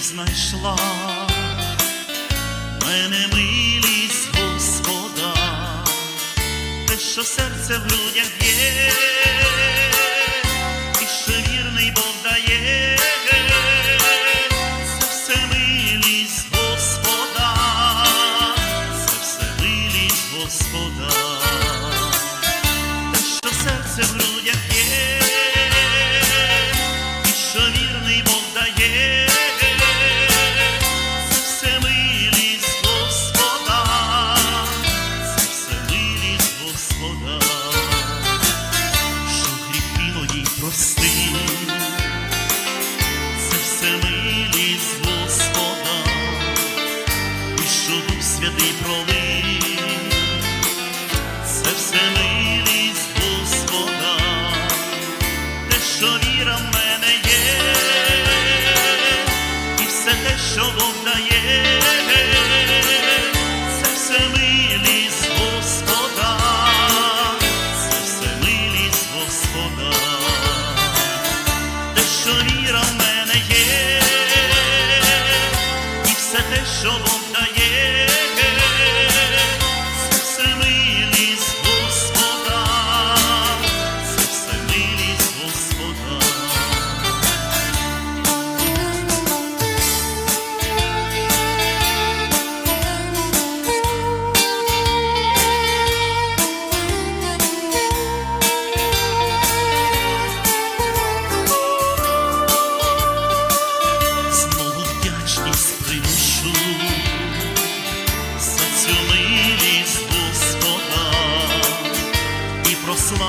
знайшла, мене милість Господа, те, що серце в грудях б'є, і що вірний Бог дає, це все милість Господа, це все милість Господа, те, що серце в грудях є, що Бог дає, це все милість Господа, це все милість Господа, те, що віра в мене є, і все те, що Бог дає,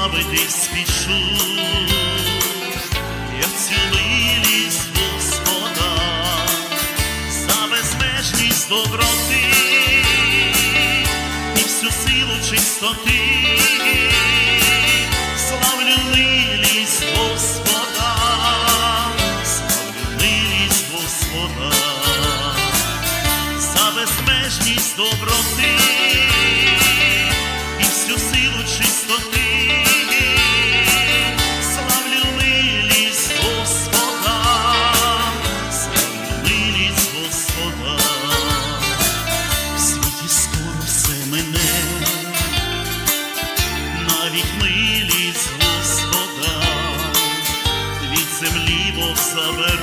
прославити спішу я цю милість Господа за безмежність доброти і всю силу чистоти.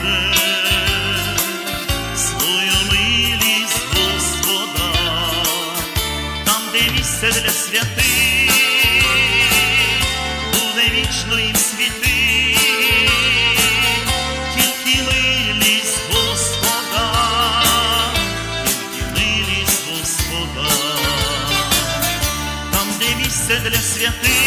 Забере свою Господа, там, де місце для святих, буде вічно світи, тільки милість Господа, тільки милість Господа там, де місце для святих,